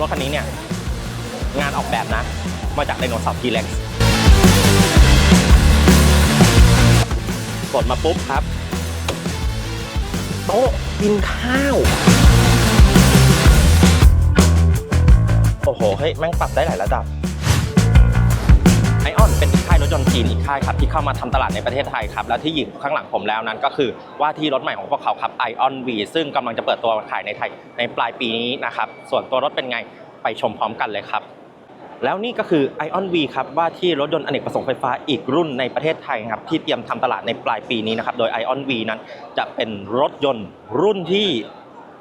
รถคันนี้เนี่ย งานออกแบบนะ มาจากไดโนเสาร์ทีเล็กกดมาปุ๊บครับ โต๊ะกินข้าว โอ้โห เฮ้ย แม่งปรับได้หลายระดับ ไอออนเป็นอีกค่ายรถยนต์จีนอีกค่ายครับที่เข้ามาทำตลาดในประเทศไทยครับแล้วที่ยู่ข้างหลังผมแล้วนั้นก็คือว่าที่รถใหม่ของพวกเขาครับ Ion V ซึ่งกำลังจะเปิดตัวขายในไทยในปลายปีนี้นะครับส่วนตัวรถเป็นไงไปชมพร้อมกันเลยครับแล้วนี่ก็คือ Ion V ครับว่าที่รถยนต์อเนกประสงค์ไฟฟ้าอีกรุ่นในประเทศไทยครับที่เตรียมทำตลาดในปลายปีนี้นะครับโดย Ion V นั้นจะเป็นรถยนต์รุ่นที่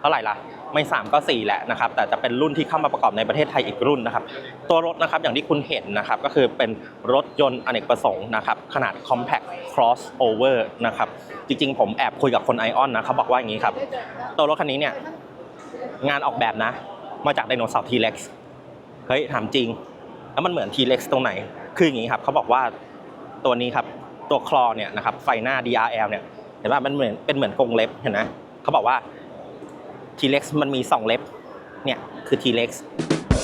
ท่าไหร่ล่ะ ไม่ 3 ก็ 4 แหละนะครับ แต่จะเป็นรุ่นที่เข้ามาประกอบในประเทศไทยอีกรุ่นนะครับ ตัวรถนะครับอย่างที่คุณเห็นนะครับ ก็คือเป็นรถยนต์อเนกประสงค์นะครับ ขนาด compact crossover นะครับ จริงๆ ผมแอบคุยกับคนไอออนนะเขาบอกว่าอย่างนี้ครับ ตัวรถคันนี้เนี่ยงานออกแบบนะ มาจากไดโนเสาร์ทีเล็กเฮ้ยถามจริง แล้วมันเหมือนทีเล็กตรงไหน คืออย่างนี้ครับเขาบอกว่าตัวนี้ครับตัวคลอเนี่ยนะครับไฟหน้า DRL เนี่ยเห็นว่ามันเหมือนเป็นเหมือนกรงเล็บเห็นไหมเขาบอกว่า ทีเล็กมันมี 2 เล็บ เนี่ย คือทีเล็ก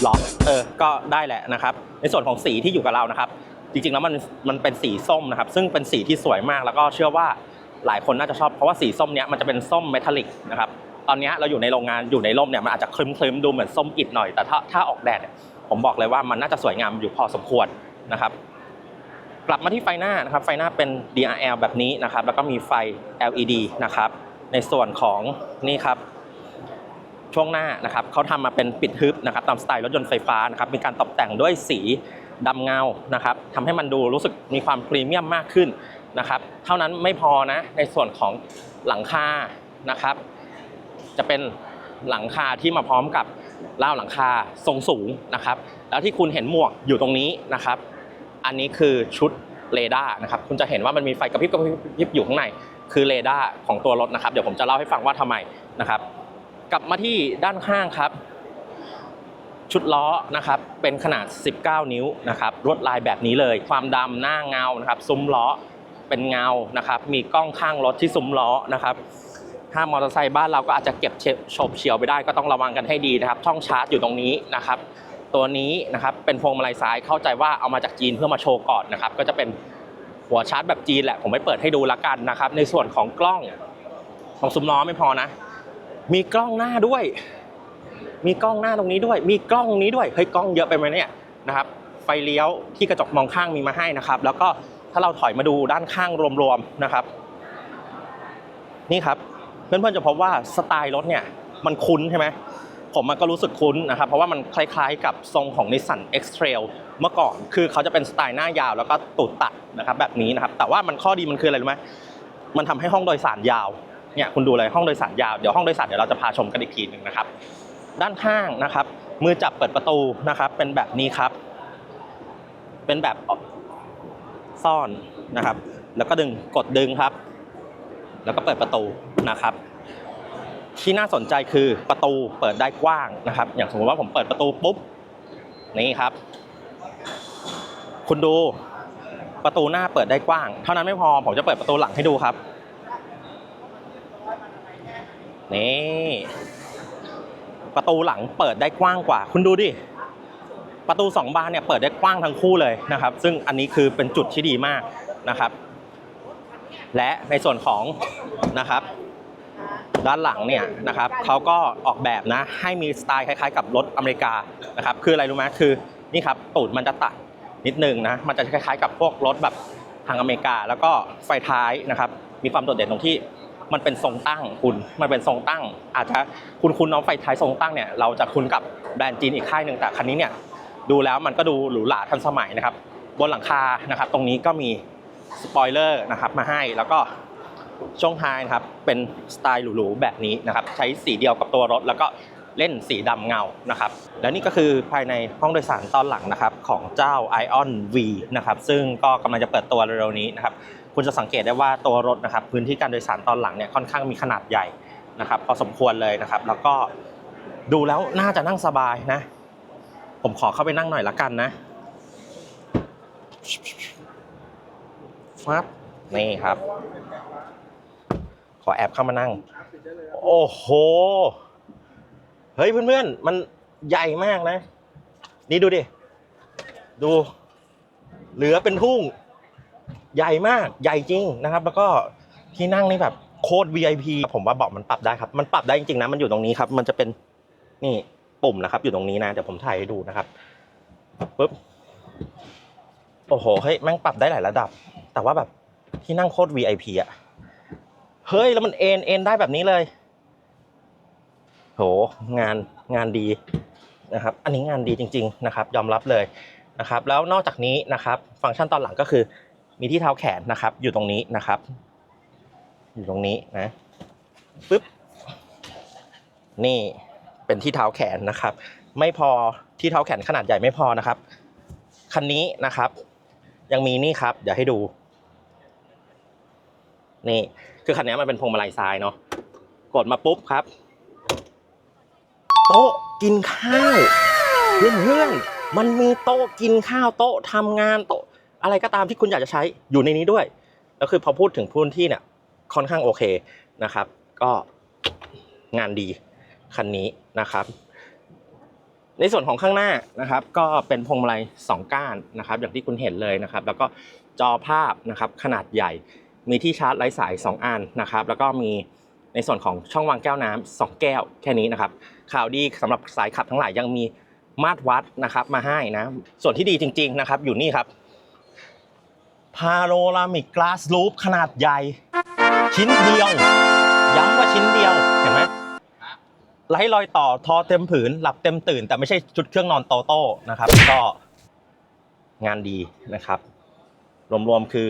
หรอเออ ก็ได้แหละนะครับ ในส่วนของสีที่อยู่กับเรานะครับ จริงๆแล้วมันมันเป็นสีส้มนะครับ ซึ่งเป็นสีที่สวยมากแล้วก็เชื่อว่าหลายคนน่าจะชอบเพราะว่าสีส้มเนี้ยมันจะเป็นส้มเมทัลลิกนะครับตอนนี้เราอยู่ในโรงงานอยู่ในร่มเนี่ยมันอาจจะคลึ้มๆดูเหมือนส้มอิฐหน่อยแต่ถ้าถ้าออกแดดผมบอกเลยว่ามันน่าจะสวยงามอยู่พอสมควรนะครับ กลับมาที่ไฟหน้านะครับ ไฟหน้าเป็น DRL แบบนี้นะครับ แล้วก็มีไฟ LED นะครับ ในส่วนของนี่ครับ ช่วงหน้านะครับเขาทำมาเป็นปิดทึบนะครับตามสไตล์รถยนต์ไฟฟ้านะครับมีการตกแต่งด้วยสีดำเงานะครับทำให้มันดูรู้สึกมีความพรีเมียมมากขึ้นนะครับ เท่านั้นไม่พอนะในส่วนของหลังคานะครับ จะเป็นหลังคาที่มาพร้อมกับราหลังคาทรงสูงนะครับ แล้วที่คุณเห็นหมวกอยู่ตรงนี้นะครับ อันนี้คือชุดเรดาร์นะครับ คุณจะเห็นว่ามันมีไฟกระพริบกระพริบอยู่ข้างใน คือเรดาร์ของตัวรถนะครับ เดี๋ยวผมจะเล่าให้ฟังว่าทำไมนะครับ กลับมาที่ด้านข้างครับ ชุดล้อนะครับเป็นขนาด 19 นิ้วนะครับลวดลายแบบนี้เลย ความดำหน้าเงานะครับซุ้มล้อเป็นเงานะครับ มีกล้องข้างรถที่ซุ้มล้อนะครับถ้ามอเตอร์ไซค์บ้านเราก็อาจจะเก็บเฉโฉบเฉียวไปได้ก็ต้องระวังกันให้ดีนะครับ ช่องชาร์จอยู่ตรงนี้นะครับ ตัวนี้นะครับเป็นพวงมาลัยซ้ายเข้าใจว่าเอามาจากจีนเพื่อมาโชว์ก่อนนะครับ ก็จะเป็นหัวชาร์จแบบจีนแหละผมไม่เปิดให้ดูละกันนะครับ ในส่วนของกล้องของซุ้มล้อไม่พอนะ มีกล้องหน้าด้วย มีกล้องหน้าตรงนี้ด้วย มีกล้องนี้ด้วย เฮ้ยกล้องเยอะไปไหมเนี่ยนะครับ ไฟเลี้ยวที่กระจกมองข้างมีมาให้นะครับ แล้วก็ถ้าเราถอยมาดูด้านข้างรวมๆนะครับ นี่ครับ เพื่อนๆจะพบว่าสไตล์รถเนี่ยมันคุ้นใช่ไหมผมมันก็รู้สึกคุ้นนะครับ เพราะว่ามันคล้ายๆกับทรงของ Nissan X-Trail เมื่อก่อนคือเขาจะเป็นสไตล์หน้ายาวแล้วก็ตูดตัดนะครับแบบนี้นะครับ แต่ว่ามันข้อดีมันคืออะไรรู้ไหมมันทำให้ห้องโดยสารยาว เนี่ยคุณดูเลยห้องโดยสารยาวเดี๋ยวห้องโดยสารเดี๋ยวเราจะพาชมกันอีกทีหนึ่งนะครับ ด้านข้างนะครับ มือจับเปิดประตูนะครับ เป็นแบบนี้ครับ เป็นแบบซ่อนนะครับ แล้วก็ดึงกดดึงครับ แล้วก็เปิดประตูนะครับที่น่าสนใจคือประตูเปิดได้กว้างนะครับ อย่างสมมติว่าผมเปิดประตูปุ๊บนี่ครับ คุณดูประตูหน้าเปิดได้กว้าง เท่านั้นไม่พอผมจะเปิดประตูหลังให้ดูครับ นี่ประตูหลังเปิดได้กว้างกว่า คุณดูดิ ประตูสองบานเนี่ยเปิดได้กว้างทั้งคู่เลยนะครับ ซึ่งอันนี้คือเป็นจุดที่ดีมากนะครับ และในส่วนของนะครับ ด้านหลังเนี่ยนะครับเขาก็ออกแบบนะให้มีสไตล์คล้ายๆ กับรถอเมริกานะครับ คืออะไรรู้ไหมคือนี่ครับตูดมันจะตัดนิดนึงนะ มันจะคล้ายๆ กับพวกรถแบบทางอเมริกา แล้วก็ไฟท้ายนะครับ มีความโดดเด่นตรงที่ มันเป็นทรงตั้งคุณมันเป็นทรงตั้ง อาจจะคุณคุณน้องไฟท้ายทรงตั้งเนี่ยเราจะคุ้นกับแบรนด์จีนอีกค่ายหนึ่งแต่คันนี้เนี่ยดูแล้วมันก็ดูหรูหราทันสมัยนะครับ บนหลังคานะครับ ตรงนี้ก็มีสปอยเลอร์นะครับมาให้แล้วก็ช่วงท้ายนะครับเป็นสไตล์หรูๆแบบนี้นะครับ ใช้สีเดียวกับตัวรถแล้วก็ เล่นสีดำเงานะครับ และนี่ก็คือภายในห้องโดยสารตอนหลังนะครับของเจ้า Ion V นะครับซึ่งก็กำลังจะเปิดตัวเร็วๆนี้นะครับคุณจะสังเกตได้ว่าตัวรถนะครับพื้นที่การโดยสารตอนหลังเนี่ยค่อนข้างมีขนาดใหญ่นะครับพอสมควรเลยนะครับ แล้วก็ดูแล้วน่าจะนั่งสบายนะ ผมขอเข้าไปนั่งหน่อยละกันนะฟับนี่ครับ ขอแอบเข้ามานั่ง โอ้โห ฮ้ยเพื่อนๆ มันใหญ่มากนะ นี่ดูดิ ดู เหลือเป็นทุ่ง ใหญ่มาก ใหญ่จริงนะครับ แล้วก็ที่นั่งนี่แบบโคตร VIP ผมว่าเบาะมันปรับได้ครับ มันปรับได้จริงๆนะ มันอยู่ตรงนี้ครับ มันจะเป็นนี่ปุ่มนะครับ อยู่ตรงนี้นะ เดี๋ยวผมถ่ายให้ดูนะครับปึ๊บ โอ้โห เฮ้ย แม่งปรับได้หลายระดับ แต่ว่าแบบที่นั่งโคตร VIP อะเฮ้ย แล้วมันเอ็นเอ็นได้แบบนี้เลย โหงานงานดีนะครับ อันนี้งานดีจริง ๆ นะครับ ยอมรับเลยนะครับ แล้วนอกจากนี้นะครับ ฟังก์ชันตอนหลังก็คือ มีที่เท้าแขนนะครับ อยู่ตรงนี้นะครับ อยู่ตรงนี้นะปึ๊บนี่เป็นที่เท้าแขนนะครับ ไม่พอที่เท้าแขนขนาดใหญ่ไม่พอนะครับคันนี้นะครับ ยังมีนี่ครับ เดี๋ยวให้ดู นี่คือคันนี้มันเป็นพวงมาลัยซ้ายเนาะกดมาปุ๊บครับ โต๊ะกินข้าวเพื่อนๆมันมีโต๊ะกินข้าวโต๊ะทำงานโต๊ะอะไรก็ตามที่คุณอยากจะใช้อยู่ในนี้ด้วยแล้วคือพอพูดถึงพื้นที่เนี่ยค่อนข้างโอเคนะครับ ก็งานดีคันนี้นะครับ ในส่วนของข้างหน้านะครับ ก็เป็นพวงมาลัยสองก้านนะครับ อย่างที่คุณเห็นเลยนะครับ แล้วก็จอภาพนะครับขนาดใหญ่มีที่ชาร์จไร้สาย 2 อันนะครับ แล้วก็มี ในส่วนของช่องวางแก้วน้ำสองแก้วแค่นี้นะครับข่าวดีสำหรับสายขับทั้งหลายยังมีมาตรวัดนะครับมาให้นะ ส่วนที่ดีจริง ๆนะครับ อยู่นี่ครับพาโ o รามิกก a าส o ู p ขนาดใหญ่ ชิ้นเดียว ย้ำว่าชิ้นเดียวเห็นไหมไร้รอยต่อทอเต็มผืน หลับเต็มตื่น แต่ไม่ใช่ชุดเครื่องนอนโตโต้นะครับ ก็งานดีนะครับ รวมๆคือ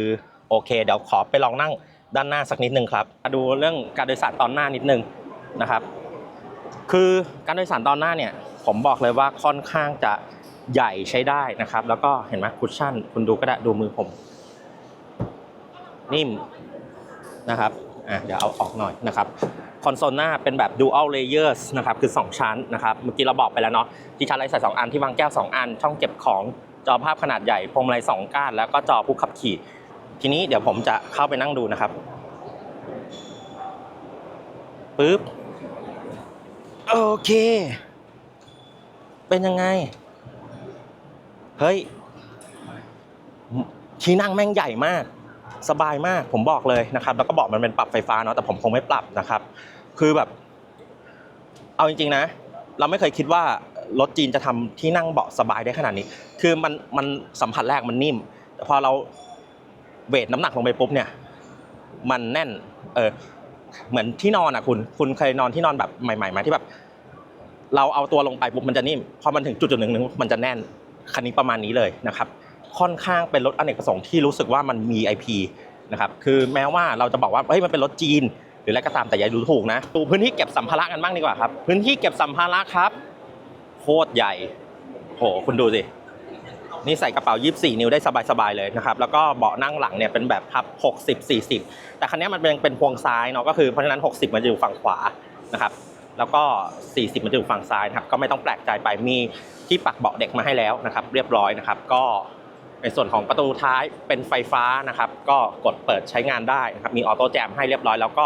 โอเค เดี๋ยวขอไปลองนั่ง ด้านหน้าสักนิดนึงครับมาดูเรื่องการโดยสารตอนหน้านิดนึงนะครับ คือการโดยสารตอนหน้าเนี่ยผมบอกเลยว่าค่อนข้างจะใหญ่ใช้ได้นะครับ แล้วก็เห็นไหมคุชชั่น คุณดูก็ได้ดูมือผม นิ่มนะครับอะเดี๋ยวเอาออกหน่อยนะครับคอนโซลหน้าเป็นแบบ dual layers นะครับคือ 2 ชั้นนะครับเมื่อกี้เราบอกไปแล้วเนาะที่ชั้นไรใส่2อันที่วางแก้ว 2 อัน ช่องเก็บของจอภาพขนาดใหญ่พวงมาลัย2ก้านแล้วก็จอผู้ขับขี่ ทีนี้เดี๋ยวผมจะเข้าไปนั่งดูนะครับปึ๊บโอเค เป็นยังไง เฮ้ย ที่นั่งแม่งใหญ่มาก สบายมากผมบอกเลยนะครับ แล้วก็บอกมันเป็นปรับไฟฟ้าเนาะแต่ผมคงไม่ปรับนะครับ คือแบบ เอาจริงๆนะ เราไม่เคยคิดว่ารถจีนจะทำที่นั่งเบาะสบายได้ขนาดนี้ คือมันมันสัมผัสแรกมันนิ่ม แต่พอเรา เวทน้ำหนักลงไปปุ๊บเนี่ย มันแน่น เออ เหมือนที่นอนอะคุณ คุณเคยนอนที่นอนแบบใหม่ๆไหมที่แบบ เราเอาตัวลงไปปุ๊บมันจะนิ่ม พอมันถึงจุดจุดหนึ่งมันจะแน่น คันนี้ประมาณนี้เลยนะครับ ค่อนข้างเป็นรถอเนกประสงค์ที่รู้สึกว่ามันมี IP นะครับ คือแม้ว่าเราจะบอกว่าเฮ้ยมันเป็นรถจีน หรืออะไรก็ตามแต่อย่าดูถูกนะ ดูพื้นที่เก็บสัมภาระกันบ้างดีกว่าครับ พื้นที่เก็บสัมภาระครับ โคตรใหญ่ โห คุณดูสิ นี่ใส่กระเป๋า 24 นิ้วได้สบายๆเลยนะครับ แล้วก็เบาะนั่งหลังเนี่ยเป็นแบบพับ 60 40 แต่คันนี้มันเป็นเป็นพวงซ้ายเนาะก็คือเพราะฉะนั้น 60 มันจะอยู่ฝั่งขวานะครับแล้วก็ 40 มันจะอยู่ฝั่งซ้ายนะครับก็ไม่ต้องแปลกใจไปมีที่ปักเบาะเด็กมาให้แล้วนะครับ เรียบร้อยนะครับ ก็ในส่วนของประตูท้ายเป็นไฟฟ้านะครับ ก็กดเปิดใช้งานได้นะครับมีออโต้แจมให้เรียบร้อยแล้วก็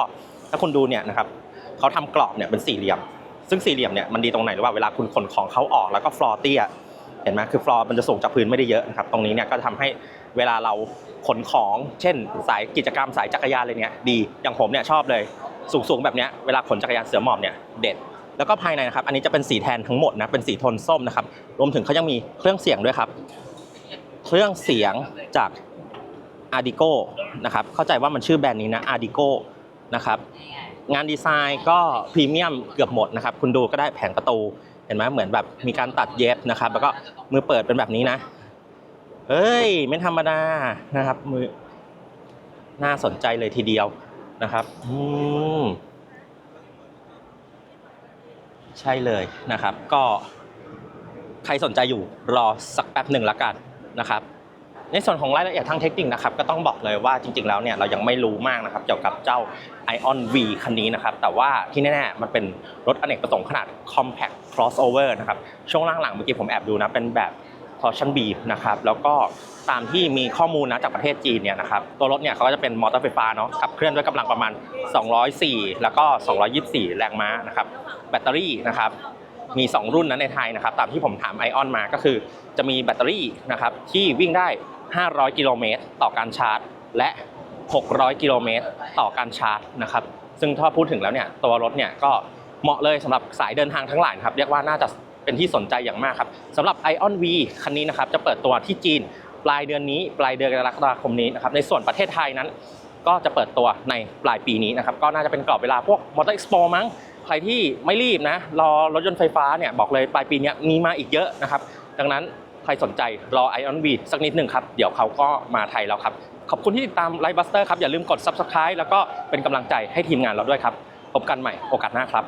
ถ้าคุณดูเนี่ยนะครับเขาทำกรอบเนี่ยเป็นสี่เหลี่ยม ซึ่งสี่เหลี่ยมเนี่ยมันดีตรงไหนหรือว่าเวลาคุณขนของเขาออกแล้วก็ฟลอร์เตี้ย เห็นไหมคือฟลอร์มันจะสูงจากพื้นไม่ได้เยอะนะครับ ตรงนี้เนี่ยก็จะทำให้เวลาเราขนของ เช่น สายกิจกรรมสายจักรยานอะไรเนี่ยดี อย่างผมเนี่ยชอบเลย สูงๆแบบเนี้ยเวลาขนจักรยานเสือหมอบเนี่ยเด็ดแล้วก็ภายในนะครับ อันนี้จะเป็นสีแทนทั้งหมดนะ เป็นสีโทนส้มนะครับ รวมถึงเขายังมีเครื่องเสียงด้วยครับ เครื่องเสียงจาก a r d i g o นะครับ เข้าใจว่ามันชื่อแบรนด์นี้นะ a r d i g o นะครับ งานดีไซน์ก็พรีเมียมเกือบหมดนะครับ คุณดูก็ได้แผงประตู เห็นไหมเหมือนแบบมีการตัดเย็บนะครับ แล้วก็มือเปิดเป็นแบบนี้นะเฮ้ยไม่ธรรมดานะครับ มือน่าสนใจเลยทีเดียวนะครับอืมใช่เลยนะครับ ก็ใครสนใจอยู่รอสักแป๊บหนึ่งละกันนะครับ ในส่วนของรายละเอียดทางเทคนิคนะครับก็ต้องบอกเลยว่าจริงๆแล้วเนี่ยเรายังไม่รู้มากนะครับเกี่ยวกับเจ้า Ion V คันนี้นะครับแต่ว่าที่แน่ๆมันเป็นรถอเนกประสงค์ขนาด compact crossover นะครับช่วงล่างหลังเมื่อกี้ผมแอบดูนะเป็นแบบ torsion B นะครับแล้วก็ตามที่มีข้อมูลนะจากประเทศจีนเนี่ยนะครับตัวรถเนี่ยเขาก็จะเป็นมอเตอร์ไฟฟ้าเนาะขับเคลื่อนด้วยกำลังประมาณ 204 แล้วก็ 224 แรงม้านะครับแบตเตอรี่นะครับ มี 2 รุ่นนั้นในไทยนะครับตามที่ผมถามไอออนมาก็คือ จะมีแบตเตอรี่นะครับที่วิ่งได้ 500 กิโลเมตรต่อการชาร์จ และ 600 กิโลเมตรต่อการชาร์จนะครับซึ่งถ้าพูดถึงแล้วเนี่ยตัวรถเนี่ยก็เหมาะเลยสำหรับสายเดินทางทั้งหลายครับเรียกว่าน่าจะเป็นที่สนใจอย่างมากครับสำหรับ Ion V คันนี้นะครับจะเปิดตัวที่จีนปลายเดือนนี้ ปลายเดือนกรกฎาคมนี้นะครับในส่วนประเทศไทยนั้น ก็จะเปิดตัวในปลายปีนี้นะครับก็น่าจะเป็นกรอบเวลาพวกมอเตอร์เอ็กซ์โปมั้ง ใครที่ไม่รีบนะรอรถยนต์ไฟฟ้าเนี่ยบอกเลยปลายปีนี้มีมาอีกเยอะนะครับ ดังนั้นใครสนใจรอไอออนวีดสักนิดหนึ่งครับ เดี๋ยวเขาก็มาไทยแล้วครับ ขอบคุณที่ติดตามไลฟ์บัสเตอร์ครับ อย่าลืมกด Subscribe แล้วก็เป็นกำลังใจให้ทีมงานเราด้วยครับ พบกันใหม่โอกาสหน้าครับ